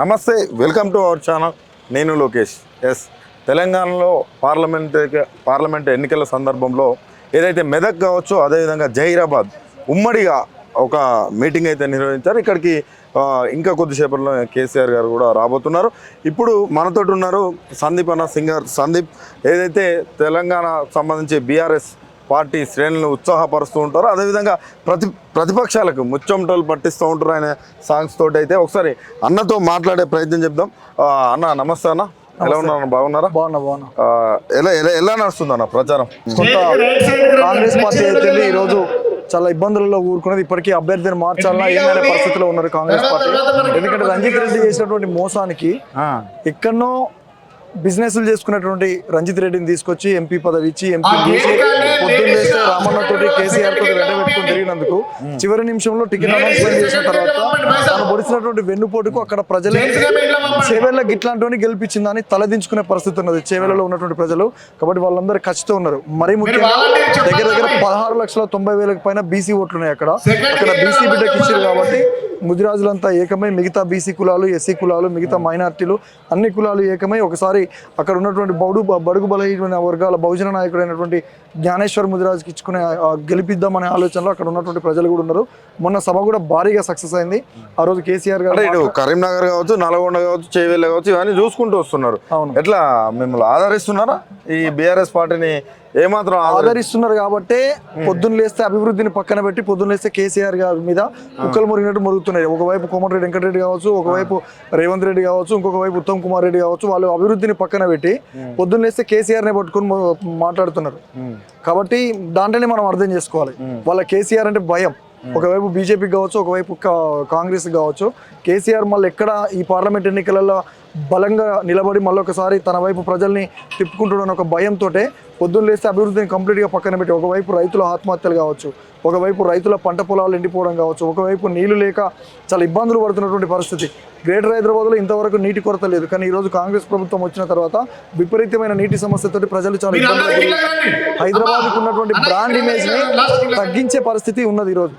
నమస్తే welcome to our channel. నేను Lokesh. Yes తెలంగాణలో పార్లమెంట్ పార్లమెంట్ ఎన్నికల సందర్భంలో ఏదైతే మెదక్ కావచ్చో అదేవిధంగా జహీరాబాద్ ఉమ్మడిగా ఒక మీటింగ్ అయితే నిర్వహించారు. ఇక్కడికి ఇంకా కొద్దిసేపట్లో కేసీఆర్ గారు కూడా రాబోతున్నారు. ఇప్పుడు మనతోటి ఉన్నారు సందీప్ అన్న సింగర్. సందీప్ ఏదైతే తెలంగాణ సంబంధించి బీఆర్ఎస్ పార్టీ శ్రేణులను ఉత్సాహపరుస్తూ ఉంటారు. అదేవిధంగా ప్రతి ప్రతిపక్షాలకు ముచ్చమటలు పట్టిస్తూ ఉంటారు ఆయన సాంగ్స్ తోటి అయితే. ఒకసారి అన్నతో మాట్లాడే ప్రయత్నం చెప్దాం. అన్న నమస్తే అన్న. ఎలా ఉన్నారు అన్న? బాగున్నారా? బాగున్నా బాగున్నా. ఎలా ఎలా ఎలా నడుస్తుంది అన్న ప్రచారం? కొంత కాంగ్రెస్ పార్టీ అయితే ఈరోజు చాలా ఇబ్బందులలో ఊరుకున్నది. ఇప్పటికీ అభ్యర్థిని మార్చాలన్నా ఏమైనా పరిస్థితిలో ఉన్నారు కాంగ్రెస్ పార్టీ. ఎందుకంటే రంజిత్ రెడ్డి చేసినటువంటి మోసానికి ఎక్కడనో బిజినెస్లు చేసుకున్నటువంటి రంజిత్ రెడ్డిని తీసుకొచ్చి ఎంపీ పదవి ఇచ్చి ఎంపీ కేసీఆర్ తోటి వెంటబెట్టుకుని తిరిగినందుకు చివరి నిమిషంలో టికెట్ అనౌన్స్మెంట్ చేసిన తర్వాత తాను పొడిచినటువంటి వెన్నుపోటుకు అక్కడ ప్రజలే చేవేళ్ళ గిట్లాంటి గెలిపించిందని తలదించుకునే పరిస్థితి ఉన్నది. చేవేళ్ళలో ఉన్నటువంటి ప్రజలు. కాబట్టి వాళ్ళందరూ ఖచ్చితంగా ఉన్నారు. మరీ ముఖ్యంగా దగ్గర దగ్గర పదహారు లక్షల తొంభై వేలకు పైన బీసీ ఓట్లు ఉన్నాయి అక్కడ అక్కడ బీసీ బిడ్డకి ఇచ్చారు కాబట్టి ముదిరాజులంతా ఏకమై మిగతా బీసీ కులాలు ఎస్సీ కులాలు మిగతా మైనార్టీలు అన్ని కులాలు ఏకమై ఒకసారి అక్కడ ఉన్నటువంటి బౌడు బడుగు బలహీన వర్గాల బహుజన నాయకుడైనటువంటి జ్ఞానేశ్వర్ ముదిరాజుకి ఇచ్చుకునే గెలిపిద్దామనే ఆలోచనలో అక్కడ ఉన్నటువంటి ప్రజలు కూడా ఉన్నారు. మొన్న సభ కూడా భారీగా సక్సెస్ అయింది. ఆ రోజు కేసీఆర్ గారు కరీంనగర్ కావచ్చు నల్గొండ కావచ్చు చేవేళ్ళ కావచ్చు ఇవన్నీ చూసుకుంటూ వస్తున్నారు. అవును. ఎట్లా మిమ్మల్ని ఆదరిస్తున్నారా ఈ బీఆర్ఎస్ పార్టీని ఏమాత్రం ఆదరి ఆదరిస్తున్నారు కాబట్టే పొద్దున్న లేస్తే అభివృద్ధిని పక్కన పెట్టి పొద్దున్న లేస్తే కేసీఆర్ గారి మీద కుక్కలు మురిగినట్టు మురుగుతున్నాయి. ఒకవైపు కోమటిరెడ్డి వెంకటరెడ్డి కావచ్చు ఒకవైపు రేవంత్ రెడ్డి కావచ్చు ఇంకొక వైపు ఉత్తమ్ కుమార్ రెడ్డి కావచ్చు వాళ్ళు అభివృద్ధిని పక్కన పెట్టి పొద్దున్న లేస్తే కేసీఆర్ని పట్టుకొని మాట్లాడుతున్నారు. కాబట్టి దాంట్లోనే మనం అర్థం చేసుకోవాలి. వాళ్ళ కేసీఆర్ అంటే భయం. ఒకవైపు బీజేపీకి కావచ్చు ఒకవైపు కా- కాంగ్రెస్ కావచ్చు కేసీఆర్ మళ్ళీ ఎక్కడ ఈ పార్లమెంట్ ఎన్నికలలో బలంగా నిలబడి మళ్ళొకసారి తన వైపు ప్రజల్ని తిప్పుకుంటున్న ఒక భయంతో పొద్దున్న లేస్తే అభివృద్ధిని కంప్లీట్గా పక్కన పెట్టి ఒకవైపు రైతుల ఆత్మహత్యలు కావచ్చు ఒకవైపు రైతుల పంట పొలాలు ఎండిపోవడం కావచ్చు ఒకవైపు నీళ్ళు లేక చాలా ఇబ్బందులు పడుతున్నటువంటి పరిస్థితి. గ్రేటర్ హైదరాబాద్లో ఇంతవరకు నీటి కొరత లేదు. కానీ ఈరోజు కాంగ్రెస్ ప్రభుత్వం వచ్చిన తర్వాత విపరీతమైన నీటి సమస్యతోటి ప్రజలు చాలా ఇబ్బందులు హైదరాబాద్కు ఉన్నటువంటి బ్రాండ్ ఇమేజ్ని తగ్గించే పరిస్థితి ఉన్నది ఈరోజు